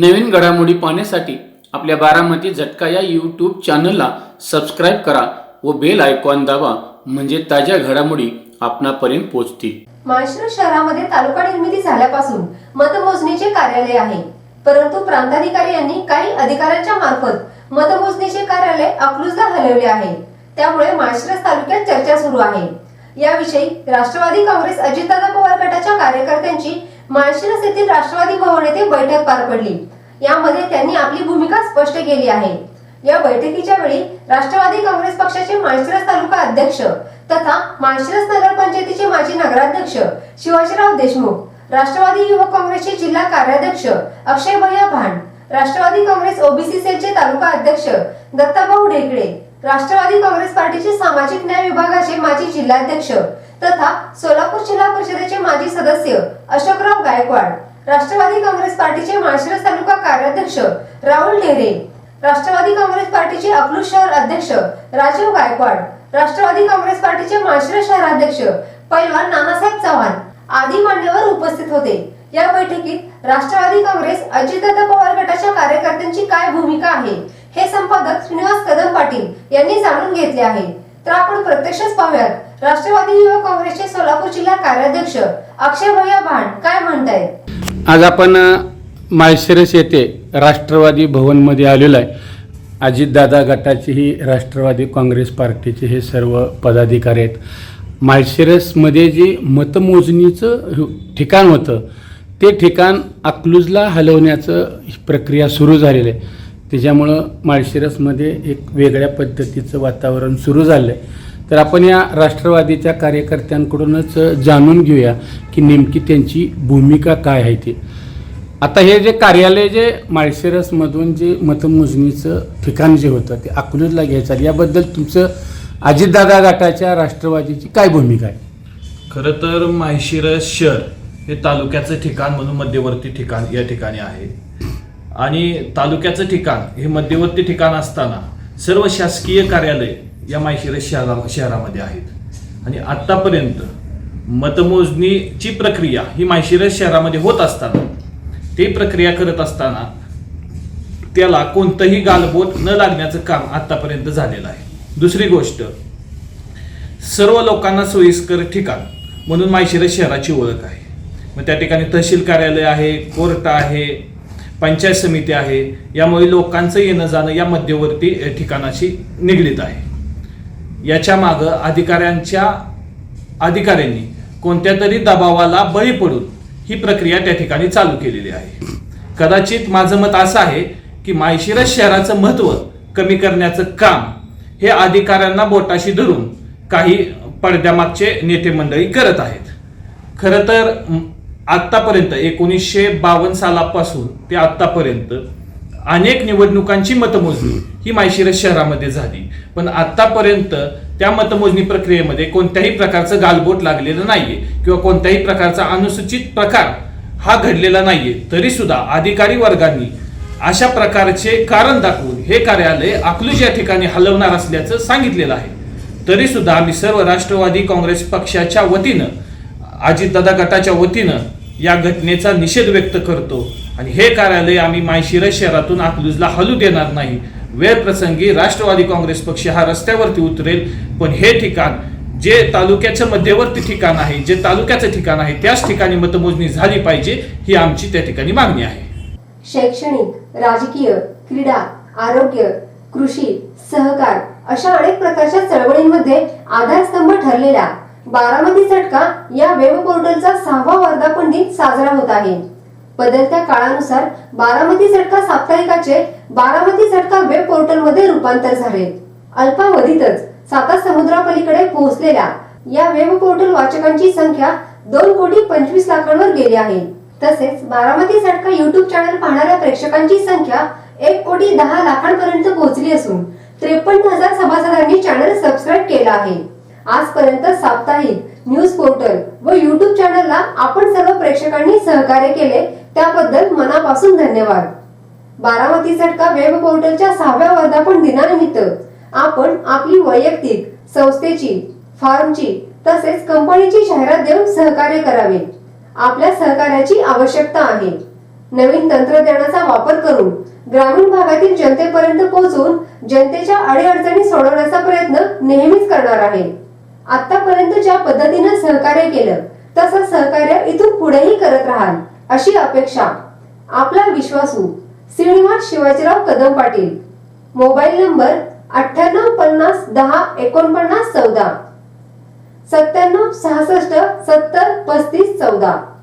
नवीन घडामोडी पाहण्यासाठी आपल्या बारामती झटका या यूट्यूब चॅनलला सबस्क्राईब करा व बेल आयकॉन दाबा म्हणजे ताज्या घडामोडी आपणापर्यंत पोहोचतील. माळशिरस शहरामध्ये तालुका निर्मिती झाल्यापासून मतमोजणीचे कार्यालय आहे. परंतु प्रांताधिकारी यांनी काही अधिकाऱ्यांच्या मार्फत मतमोजणीचे कार्यालय अकलूजला हलवले आहे. त्यामुळे माळशिरस तालुक्यात चर्चा सुरू आहे. याविषयी राष्ट्रवादी काँग्रेस अजितदादा पवार गटाच्या कार्यकर्त्यांची माळशिरस येथील राष्ट्रवादी भवन येथे बैठक पार पडली. यामध्ये त्यांनी आपली भूमिका स्पष्ट केली आहे. या बैठकीच्या वेळी राष्ट्रवादी काँग्रेस पक्षाचे माळशिरस तालुका अध्यक्ष तथा माळशिरस नगरपंचायतीचे माजी नगराध्यक्ष शिवाजीराव देशमुख राष्ट्रवादी युवक काँग्रेसचे जिल्हा कार्याध्यक्ष अक्षय भैया भांड राष्ट्रवादी काँग्रेस ओबीसी सेलचे तालुका अध्यक्ष दत्ताभाऊ ढेकळे राष्ट्रवादी काँग्रेस पार्टीचे सामाजिक न्याय विभागाचे माजी जिल्हाध्यक्ष तथा सोलापूर जिल्हा परिषदेचे माजी सदस्य अशोकराव गायकवाड राष्ट्रवादी काँग्रेस पार्टीचे माळशिरस तालुका कार्याध्यक्ष राहुल ढेरे राष्ट्रवादी काँग्रेस पार्टीचे अकलूज शहर अध्यक्ष राजीव गायकवाड राष्ट्रवादी काँग्रेस पार्टीचे माळशिरस शहराध्यक्ष पैलवान नानासाहेब चव्हाण आदी मान्यवर उपस्थित होते. या बैठकीत राष्ट्रवादी काँग्रेस अजितदादा पवार गटाच्या कार्यकर्त्यांची काय भूमिका आहे हे संपादक श्रीनिवास कदम पाटील यांनी जाणून घेतले आहे. तर आपण प्रत्यक्षच पाहूयात राष्ट्रवादी युवक काँग्रेसचे सोलापूर जिल्हा कार्याध्यक्ष अक्षय भैया भांड काय म्हणतायत? आज आपण माळशिरस येथे राष्ट्रवादी भवनमध्ये आलेलो आहे. अजितदादा गटाची ही राष्ट्रवादी काँग्रेस पार्टीचे हे सर्व पदाधिकारी आहेत. माळशिरसमध्ये जे मतमोजणीचं ठिकाण होतं ते ठिकाण अकलूजला हलवण्याचं प्रक्रिया सुरू झालेली आहे. त्याच्यामुळं माळशिरसमध्ये एक वेगळ्या पद्धतीचं वातावरण सुरू झालं आहे. तर आपण या राष्ट्रवादीच्या कार्यकर्त्यांकडूनच जाणून घेऊया की नेमकी त्यांची भूमिका काय आहे ती. आता हे जे कार्यालय जे माळशिरसमधून जे मतमोजणीचं ठिकाण जे होतं ते अकलूजला घ्यायचं याबद्दल तुमचं अजितदादा गटाच्या राष्ट्रवादीची काय भूमिका आहे? खरं तर माळशिरस शहर हे तालुक्याचं ठिकाण म्हणून मध्यवर्ती ठिकाण या ठिकाणी आहे. आणि तालुक्याचं ठिकाण हे मध्यवर्ती ठिकाण असताना सर्व शासकीय कार्यालय या माहिशिरस शहरा शहरामध्ये आहेत. आणि आत्तापर्यंत मतमोजणीची प्रक्रिया ही माहिशिरस शहरामध्ये होत असताना ते प्रक्रिया करत असताना त्याला कोणतंही गालबोट न लागण्याचं काम आत्तापर्यंत झालेलं आहे. दुसरी गोष्ट सर्व लोकांना सोयीस्कर ठिकाण म्हणून माहिशिरस शहराची ओळख आहे. मग त्या ठिकाणी तहसील कार्यालय आहे कोर्ट आहे पंचायत समिती आहे यामुळे लोकांचं येणं जाणं या मध्यवर्ती ठिकाणाशी निगडीत आहे. याच्या मागं अधिकाऱ्यांच्या अधिकाऱ्यांनी कोणत्या तरी दबावाला बळी पडून ही प्रक्रिया त्या ठिकाणी चालू केलेली आहे. कदाचित माझं मत असं आहे की माळशिरस शहराचं महत्त्व कमी करण्याचं काम हे अधिकाऱ्यांना बोटाशी धरून काही पडद्यामागचे नेते मंडळी करत आहेत. खरं तर आत्तापर्यंत एकोणीसशे बावन्न सालापासून ते आत्तापर्यंत अनेक निवडणुकांची मतमोजणी ही माळशिरस शहरामध्ये झाली. पण आत्तापर्यंत त्या मतमोजणी प्रक्रियेमध्ये कोणत्याही प्रकारचं गालबोट लागलेलं नाहीये किंवा कोणत्याही प्रकारचा अनुसूचित प्रकार हा घडलेला नाहीये. तरी सुद्धा अधिकारी वर्गांनी अशा प्रकारचे कारण दाखवून हे कार्यालय अकलूज या ठिकाणी हलवणार असल्याचं सांगितलेलं आहे. तरी सुद्धा आम्ही सर्व राष्ट्रवादी काँग्रेस पक्षाच्या वतीनं अजितदादा गटाच्या वतीनं या घटनेचा निषेध व्यक्त करतो. आणि हे कार्यालय आम्ही मायशिरस शहरातून अकलूजला हलू देणार नाही. वेळ प्रसंगी राष्ट्रवादी काँग्रेस पक्ष हा रस्त्यावरती उतरेल पण हे ठिकाण जे तालुक्याचं मध्यवर्ती ठिकाण आहे जे तालुक्याचं ठिकाण आहे त्याच ठिकाणी मतमोजणी झाली पाहिजे ही आमची त्या ठिकाणी मागणी आहे. शैक्षणिक राजकीय क्रीडा आरोग्य कृषी सहकार अशा अनेक प्रकारच्या चळवळींमध्ये आधारस्तंभ ठरलेला बारामती झटका या वेब पोर्टलचा सहावा वर्धापन दिन साजरा होत आहे. बदलत्या काळानुसार बारामती झटका साप्ताहिकाचे बारामती झटका वेब पोर्टलमध्ये रूपांतर झाले. अल्पावधीतच साता समुद्रापलीकडे पोहोचलेल्या या वेब पोर्टल वाचकांची संख्या दोन कोटी पंचवीस लाखांवर गेली आहे. तसेच बारामती झटका युट्यूब चॅनल पाहणाऱ्या प्रेक्षकांची संख्या एक कोटी दहा लाखांपर्यंत पोहोचली असून त्रेपन्न हजार सभासदांनी चॅनल सबस्क्राईब केला आहे. आजपर्यंत साप्ताहिक न्यूज पोर्टल व युट्यूब चॅनलला आपण सर्व प्रेक्षकांनी सहकार्य केले त्याबद्दल मनापासून धन्यवाद. बारामती झटका वेब पोर्टलच्या सहाव्या वर्धापन दिनानिमित्त आपण आपली वैयक्तिक संस्थेची फार्मची तसेच कंपनीची जाहिरात देऊन सहकार्य करावे. आपल्या सहकार्याची आवश्यकता आहे. नवीन तंत्रज्ञानाचा वापर करून ग्रामीण भागातील जनतेपर्यंत पोहोचून जनतेच्या अडीअडचणी सोडवण्याचा प्रयत्न नेहमीच करणार आहे. आतापर्यंत ज्या पद्धतीनं सहकार्य केलं तसं सहकार्य इथून पुढेही करत राहाल. अशी अपेक्षा. आपला विश्वासू हो. श्रीनिवास शिवाजीराव कदम पाटील. मोबाईल नंबर अठ्ठ्याण्णव पन्नास दहा एकोणपन्नास चौदा. सत्त्याण्णव सहासष्ट सत्तर पस्तीस चौदा.